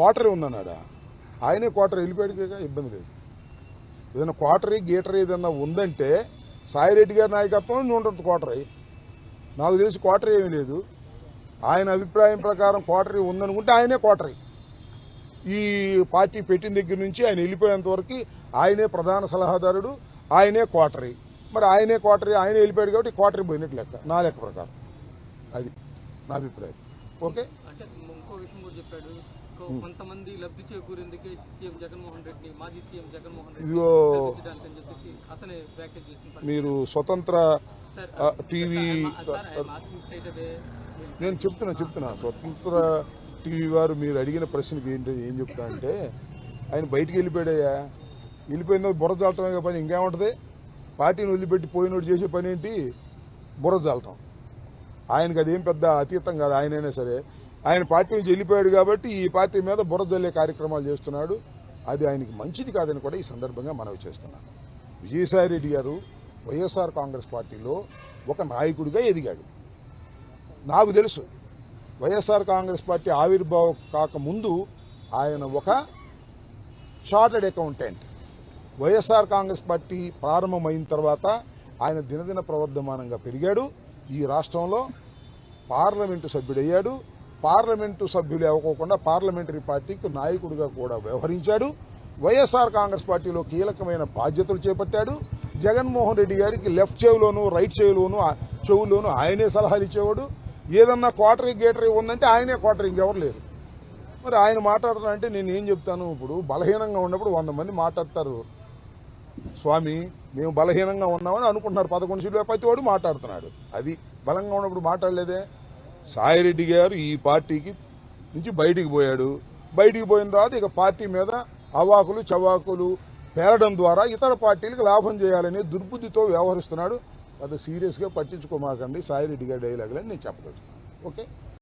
క్వార్టరీ ఉందన్నాడా. ఆయనే క్వార్టర్ వెళ్ళిపోయాడుగా ఇబ్బంది లేదు. ఏదైనా క్వార్టరీ గీటరీ ఏదైనా ఉందంటే సాయిరెడ్డి గారి నాయకత్వం ఉంటుంది క్వార్టరీ. నాకు తెలిసి క్వార్టరీ ఏమీ లేదు. ఆయన అభిప్రాయం ప్రకారం క్వార్టరీ ఉందనుకుంటే ఆయనే క్వార్టరీ. ఈ పార్టీ పెట్టిన దగ్గర నుంచి ఆయన వెళ్ళిపోయేంత వరకు ఆయనే ప్రధాన సలహాదారుడు ఆయనే క్వార్టరీ. మరి ఆయనే క్వార్టరీ ఆయన వెళ్ళిపోయాడు కాబట్టి క్వార్టరీ పోయినట్టు లెక్క నా లెక్క ప్రకారం. అది నా అభిప్రాయం. ఓకే? చెప్పాడు. కొంతమంది లబ్ధి చేకూరేందుకే సీఎం జగన్మోహన్ రెడ్డిని మాజీ సీఎం జగన్మోహన్ రెడ్డి అతనే వ్యాఖ్యలు చేసిన మీరు స్వతంత్ర టీవీ నేను చెప్తున్నా చెప్తున్నా. స్వతంత్ర టీవీ వారు మీరు అడిగిన ప్రశ్నకి ఏంటి ఏం చెప్తా అంటే ఆయన బయటికి వెళ్ళిపోయాడయ్యా. వెళ్ళిపోయిన బుర్ర జాలటమే పని ఇంకేముంటుంది? పార్టీని వదిలిపెట్టి పోయినోడు చేసే పని ఏంటి? బుర్ర జాలటం. ఆయనకి అదేం పెద్ద అతీతం కాదు ఆయనైనా సరే. ఆయన పార్టీ నుంచి వెళ్ళిపోయాడు కాబట్టి ఈ పార్టీ మీద బురదొల్లే కార్యక్రమాలు చేస్తున్నాడు. అది ఆయనకి మంచిది కాదని కూడా ఈ సందర్భంగా మనవి చేస్తున్నాను. విజయసాయిరెడ్డి గారు వైఎస్ఆర్ కాంగ్రెస్ పార్టీలో ఒక నాయకుడిగా ఎదిగాడు. నాకు తెలుసు వైఎస్ఆర్ కాంగ్రెస్ పార్టీ ఆవిర్భావం కాకముందు ఆయన ఒక chartered accountant. YSR congress party ప్రారంభమైన తర్వాత ఆయన దినదిన ప్రవర్ధమానంగా పెరిగాడు. ఈ రాష్ట్రంలో పార్లమెంటు సభ్యుడయ్యాడు. పార్లమెంటు సభ్యులు అవ్వకోకుండా పార్లమెంటరీ పార్టీకి నాయకుడిగా కూడా వ్యవహరించాడు. వైఎస్ఆర్ కాంగ్రెస్ పార్టీలో కీలకమైన బాధ్యతలు చేపట్టాడు. జగన్మోహన్ రెడ్డి గారికి లెఫ్ట్ చెవిలోను రైట్ చెవిలోను చెవులోను ఆయనే సలహాలు ఇచ్చేవాడు. ఏదన్నా క్వార్టరింగ్ గేటరీ ఉందంటే ఆయనే క్వార్టరింగ్ ఎవరు లేరు. మరి ఆయన మాట్లాడుతున్నారంటే నేను ఏం చెప్తాను? ఇప్పుడు బలహీనంగా ఉన్నప్పుడు వంద మంది మాట్లాడతారు. స్వామి మేము బలహీనంగా ఉన్నామని అనుకుంటున్నారు. పదకొండు సీట్లు ప్రతి వాడు మాట్లాడుతున్నాడు. అది బలంగా ఉన్నప్పుడు మాట్లాడలేదే. సాయిరెడ్డి గారు ఈ పార్టీకి నుంచి బయటికి పోయాడు. బయటికి పోయిన తర్వాత ఇక పార్టీ మీద అవాకులు చవాకులు పేరడం ద్వారా ఇతర పార్టీలకు లాభం చేయాలనే దుర్బుద్ధితో వ్యవహరిస్తున్నాడు. అది సీరియస్గా పట్టించుకోమాకండి సాయిరెడ్డి గారి డైలాగులని నేను చెప్పదలుచుకున్నాను. ఓకే?